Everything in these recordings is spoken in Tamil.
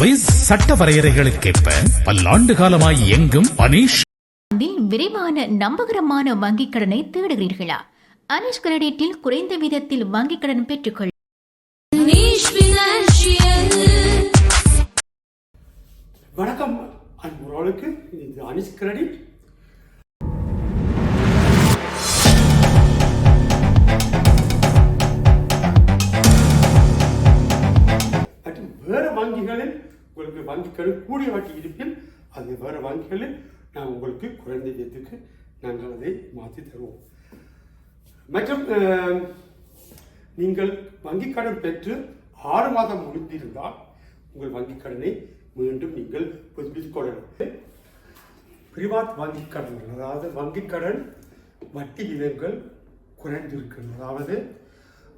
சுவிஸ் சட்ட வரையறைகளுக்கேற்ப பல்லாண்டு காலமாய் எங்கும் அனீஷ். விரைவான நம்பகரமான வங்கிக் கடனை தேடுகிறீர்களா? அனிஷ் கிரெடிட்டில் குறைந்த வீதத்தில் வங்கிக் கடன் Financial. வணக்கம் அன்புறவுக்கு இது அனிஸ் கிரெடிட். உங்களுக்கு வங்கிகள் கூடிய வாட்டி இருப்பில் அது வேறு வங்கிகளில் நாம் உங்களுக்கு குறைந்த விதத்துக்கு நாங்கள் அதை மாற்றி தருவோம். மற்றும் நீங்கள் வங்கிக் கடன் பெற்று ஆறு மாதம் முடிந்திருந்தால் உங்கள் வங்கிக் கடனை மீண்டும் நீங்கள் புதுப்பித்துக் கொள்ளலாம். பிரிவாத் வங்கிக் கடன்கள் அதாவது வங்கிக் கடன் வட்டி விதங்கள் குறைந்திருக்கிறது. அதாவது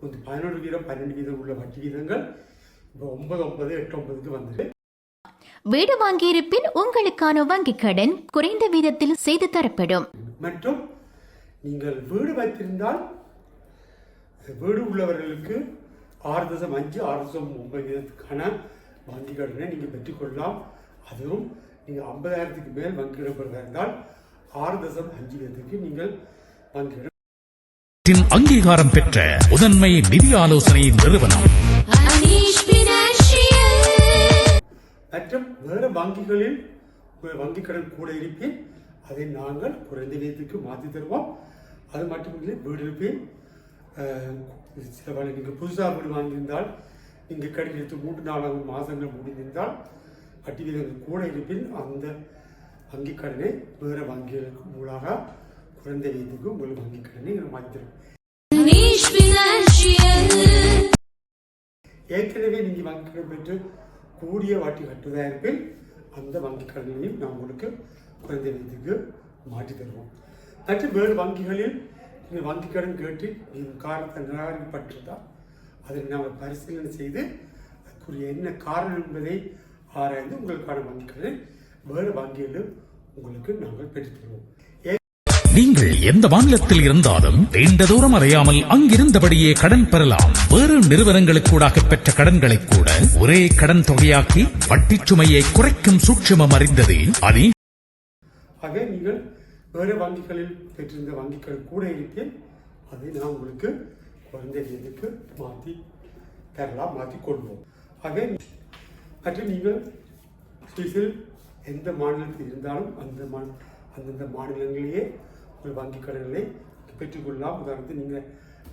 வந்து பதினொன்று வீதம் பன்னெண்டு வீதம் உள்ள வட்டி வீதங்கள் இப்போ ஒன்பது ஒன்பது எட்டு ஒன்பதுக்கு வந்துட்டு வீடு வாங்கியிருப்பின் உங்களுக்கான வங்கிக் கடன் குறைந்த வீதத்தில் செய்து தரப்படும். மற்றும் நீங்கள் வீடு வைத்திருந்தால் வீடு உள்ளவர்களுக்கு ஆறு தசம் அஞ்சு ஆறு தசம் ஒன்பது வீதத்துக்கான வங்கி கடனை நீங்கள் பெற்றுக்கொள்ளலாம். அதுவும் நீங்கள் ஐம்பதாயிரத்துக்கு மேல் வங்கி கடன் இருந்தால் ஆறு தசம் அஞ்சு வீதத்துக்கு நீங்கள் வங்கி அங்கீகாரம் பெற்ற முதன்மை நிதி ஆலோசனை நிறுவனம். மற்றும் வேறு வங்கிகளில் உங்கள் வங்கி கடன் கூட இருப்பின். அதை நாங்கள் குறைந்த வீதத்துக்கு மாற்றி தருவோம். அது மட்டுமில்லை வீடு இருப்பின். சில வேளை நீங்கள் புதுசாக வீடு வாங்கியிருந்தால் நீங்கள் கடன் எடுத்து மூன்று நான்கு மாதங்கள் முடிந்திருந்தால் வட்டி வீதங்கள் கூட இருப்பின். அந்த வங்கி கடனை வேறு வங்கிகளுக்கு மூலமாக குறைந்த வீதத்துக்கு உங்களுக்கு வங்கி கடனை மாற்றி தருவோம். ஏற்கனவே நீங்கள் வங்கி கடன் பெற்று கூடிய வாட்டி கட்டுவதாக இருப்பில் அந்த வங்கி கடனையும் நாம் உங்களுக்கு குறைந்த விதத்துக்கு மாற்றி தருவோம். மற்றும் வேறு வங்கிகளில் நீங்கள் வங்கி கடன் கேட்டு நீங்கள் காரணத்தை நிராகரிக்கப்பட்டிருந்தால் அதை நாம் பரிசீலனை செய்து அதுக்குரிய என்ன காரணம் என்பதை ஆராய்ந்து உங்களுக்கான வங்கி கடனை வேறு வங்கிகளிலும் உங்களுக்கு நாங்கள் பெற்றுத்தருவோம் நீங்கள் எந்த மாநிலத்தில் இருந்தாலும் நீண்ட தூரம் அறியாமல் அங்கிருந்தபடியே கடன் பெறலாம். வேறு நிறுவனங்களுக்கூடாக பெற்ற கடன்களை கூட ஒரே கடன் தொகையாக்கி வட்டிச் சுமையை குறைக்கும் சூட்சமம் அறிந்தது அணி ஆக நீங்கள் வேறு வங்கிகளில் பெற்றிருந்த வங்கிகள் கூட இருக்கேன் அதை நான் உங்களுக்கு குறைந்ததுக்கு மாற்றி தரலாம் மாற்றி கொள்வோம். ஆக மற்றும் நீங்கள் சுவிஸில் எந்த மாநிலத்தில் இருந்தாலும் அந்த மா அந்தந்த மாநிலங்களிலேயே உங்கள் வங்கி கடன்களை பெற்றுக்கொள்ளலாம் உதாரணத்துக்கு நீங்கள்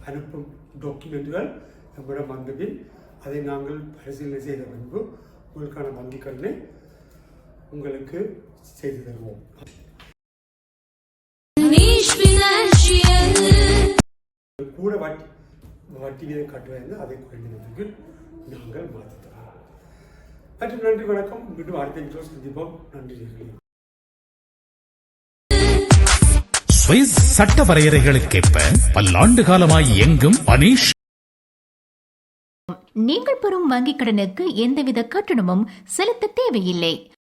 அனுப்பும் டாக்குமெண்ட்டுகள் நம்மிடம் வந்தபின் அதை நாங்கள் பரிசீலனை செய்த பின்பு உங்களுக்கான வங்கி கடனை உங்களுக்கு செய்து தருவோம். கூட வட்டி வட்டி வீதம் கட்டுவது அதை குறைந்ததுக்கு நாங்கள் மாற்றி தரோம் மற்றும் நன்றி வணக்கம். மீண்டும் அடுத்த வீடியோ சந்திப்போம். நன்றி. சுவிஸ் சட்ட வரையறைகளுக்கேற்ப பல்லாண்டு காலமாய் எங்கும் அனீஷ். நீங்கள் பெறும் வங்கிக் கடனுக்கு எந்தவித கட்டணமும் செலுத்த தேவையில்லை.